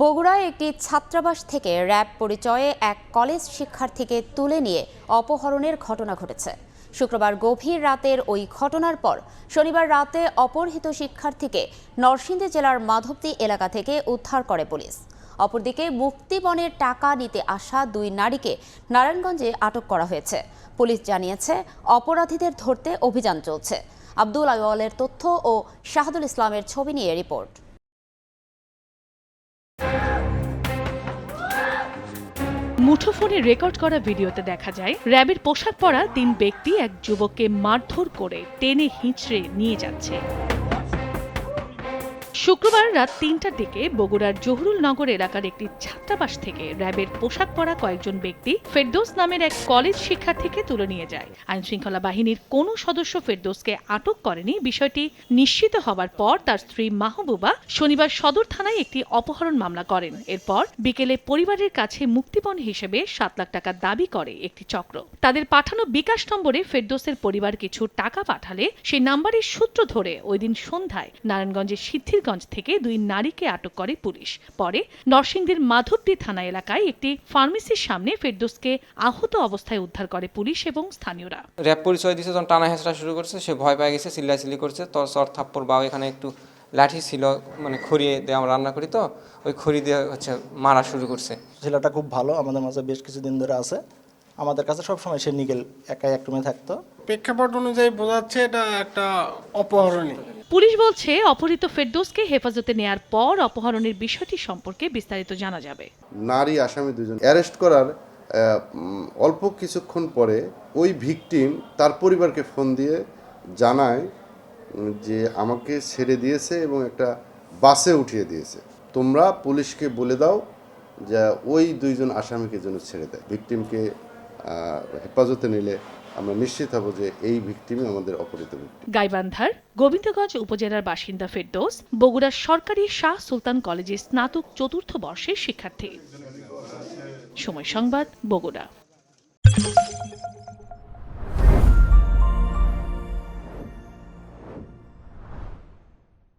বগুড়ায় একটি ছাত্রাবাস থেকে র্যাব পরিচয়ে এক কলেজ শিক্ষার্থীকে তুলে নিয়ে অপহরণের ঘটনা ঘটেছে। শুক্রবার গভীর রাতের ওই ঘটনার পর শনিবার রাতে অপহৃত শিক্ষার্থীকে নরসিংদী জেলার মাধবদী এলাকা থেকে উদ্ধার করে পুলিশ। অপরদিকে মুক্তিপণের টাকা নিতে আসা দুই নারীকে নারায়ণগঞ্জে আটক করা হয়েছে। পুলিশ জানিয়েছে, অপরাধীদের ধরতে অভিযান চলছে। আব্দুল আওয়ালের তথ্য ও শাহাদুল ইসলামের ছবি নিয়ে রিপোর্ট। মুঠোফোনে রেকর্ড করা ভিডিওতে দেখা যায়, র্যাবের পোশাক পরা তিন ব্যক্তি এক যুবককে মারধর করে টেনে হিঁচড়ে নিয়ে যাচ্ছে। শুক্রবার রাত তিনটার দিকে বগুড়ার জহুরুল নগর এলাকার একটি ছাত্রাবাস থেকে র্যাবের পোশাক পরা কয়েকজন ব্যক্তি ফেরদৌস নামের এক কলেজ শিক্ষার্থীকে তুলে নিয়ে যায়। আইনশৃঙ্খলা বাহিনীর কোনো সদস্য ফেরদৌসকে আটক করেনি। বিষয়টি নিশ্চিত হবার পর তার স্ত্রী মাহবুবা শনিবার সদর থানায় একটি অপহরণ মামলা করেন। এরপর বিকেলে পরিবারের কাছে মুক্তিপণ হিসেবে সাত লাখ টাকা দাবি করে একটি চক্র। তাদের পাঠানো বিকাশ নম্বরে ফেরদৌসের পরিবার কিছু টাকা পাঠালে সেই নাম্বারের সূত্র ধরে ওই দিন সন্ধ্যায় নারায়ণগঞ্জের সিদ্ধিরগঞ্জ থেকে দুই নারীকে আটক করে পুলিশ। পরে নরসিংদীর মাধবদী থানা এলাকায় একটি ফার্মেসির সামনে ফেরদৌসকে আহত অবস্থায় উদ্ধার করে পুলিশ এবং স্থানীয়রা। র্যাব পরিচয় দিছে যখন টানা হেঁচড়া শুরু করছে সে ভয় পেয়ে গেছে চিল্লাচিল্লি করছে। তো চর থাপ্পড় বা এখানে একটু লাঠি ছিল মানে খড়ি দিয়ে আমরা রান্না করি তো ওই খড়ি দিয়ে হচ্ছে মারা শুরু করছে। ছেলেটা খুব ভালো আমাদের মাঝে বেশ কিছুদিন ধরে আছে। আমাদের কাছে সবসময় সে নিগেল একাই এক রুমে থাকতো। প্রেক্ষাপট অনুযায়ী বোঝাচ্ছে এটা একটা অপহরণী পুলিশ বলছে, অপহৃত ফেরদৌসকে হেফাজতে নেয়ার পর অপহরণের বিষয়টি সম্পর্কে বিস্তারিত জানা যাবে। নারী, আসামি দুজন। অ্যারেস্ট করার অল্প কিছুক্ষণ পরে ওই ভিকটিম তার পরিবারকে ফোন দিয়ে জানায় যে আমাকে ছেড়ে দিয়েছে এবং একটা বাসে উঠিয়ে দিয়েছে। তোমরা পুলিশকে বলে দাও যে ওই দুইজন আসামিকে যেন ছেড়ে দেয়। ভিকটিমকে হেফাজতে নিলে আমরা নিশ্চিত হব যে এই ভিকটিমই আমাদের অপহৃত ভিকটিম। গাইবান্ধার গোবিন্দগঞ্জ উপজেলার বাসিন্দা ফেরদৌস, বগুড়ার সরকারি শাহ সুলতান কলেজের স্নাতক চতুর্থ বর্ষের শিক্ষার্থী। সময় সংবাদ, বগুড়া।